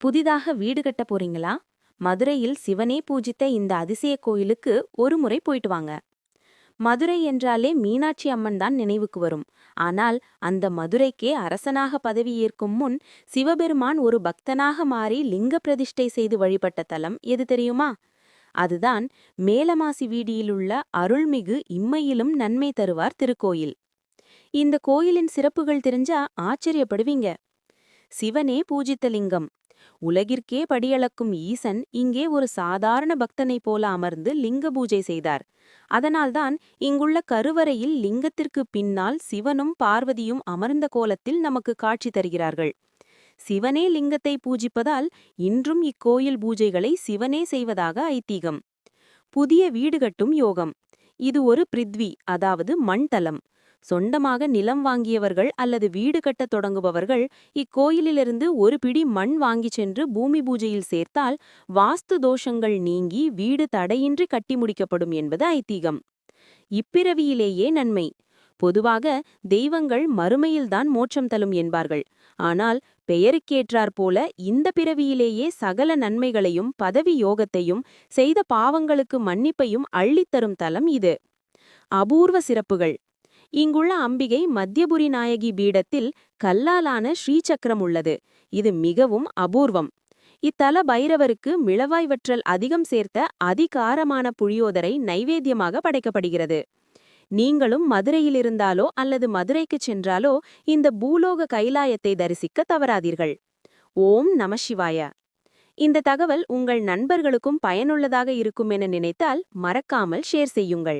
புதிதாக வீடு கட்ட போறீங்களா? மதுரையில் சிவனே பூஜித்த இந்த அதிசய கோயிலுக்கு ஒரு முறை போயிட்டு வாங்க. மதுரை என்றாலே மீனாட்சி அம்மன் தான் நினைவுக்கு வரும். ஆனால் அந்த மதுரைக்கே அரசனாக பதவியேற்கும் முன் சிவபெருமான் ஒரு பக்தனாக மாறி லிங்க பிரதிஷ்டை செய்து வழிபட்ட தலம் எது தெரியுமா? அதுதான் மேலமாசி வீதியிலுள்ள அருள்மிகு இம்மையிலும் நன்மை தருவார் திருக்கோயில். இந்த கோயிலின் சிறப்புகள் தெரிஞ்சா ஆச்சரியப்படுவீங்க. சிவனே பூஜித்த லிங்கம். உலகிற்கே படியளக்கும் ஈசன் இங்கே ஒரு சாதாரண பக்தனைப் போல அமர்ந்து லிங்க பூஜை செய்தார். அதனால்தான் இங்குள்ள கருவறையில் லிங்கத்திற்கு பின்னால் சிவனும் பார்வதியும் அமர்ந்த கோலத்தில் நமக்கு காட்சி தருகிறார்கள். சிவனே லிங்கத்தை பூஜிப்பதால் இன்றும் இக்கோயில் பூஜைகளை சிவனே செய்வதாக ஐதீகம். புதிய வீடு கட்டும் யோகம். இது ஒரு பிரித்வி அதாவது மண்தலம். சொந்தமாக நிலம் வாங்கியவர்கள் அல்லது வீடு கட்டத் தொடங்குபவர்கள் இக்கோயிலிலிருந்து ஒரு பிடி மண் வாங்கிச் சென்று பூமி பூஜையில் சேர்த்தால் வாஸ்து தோஷங்கள் நீங்கி வீடு தடையின்றி கட்டி முடிக்கப்படும் என்பது ஐதீகம். இப்பிறவியிலேயே நன்மை. பொதுவாக தெய்வங்கள் மறுமையில்தான் மோட்சம் தரும் என்பார்கள். ஆனால் பெயருக்கேற்றாற் போல இந்த பிறவியிலேயே சகல நன்மைகளையும் பதவி யோகத்தையும் செய்த பாவங்களுக்கு மன்னிப்பையும் அள்ளித்தரும் தலம் இது. அபூர்வ சிறப்புகள். இங்குள்ள அம்பிகை மத்தியபுரி நாயகி பீடத்தில் கல்லாலான ஸ்ரீசக்கரம் உள்ளது. இது மிகவும் அபூர்வம். இத்தல பைரவருக்கு மிளவாய் வற்றல் அதிகம் சேர்த்த அதிகாரமான புளியோதரை நைவேத்தியமாக படைக்கப்படுகிறது. நீங்களும் மதுரையில் இருந்தாலோ அல்லது மதுரைக்குச் சென்றாலோ இந்த பூலோக கைலாயத்தை தரிசிக்க தவறாதீர்கள். ஓம் நம சிவாய. இந்த தகவல் உங்கள் நண்பர்களுக்கும் பயனுள்ளதாக இருக்கும் என நினைத்தால் மறக்காமல் ஷேர் செய்யுங்கள்.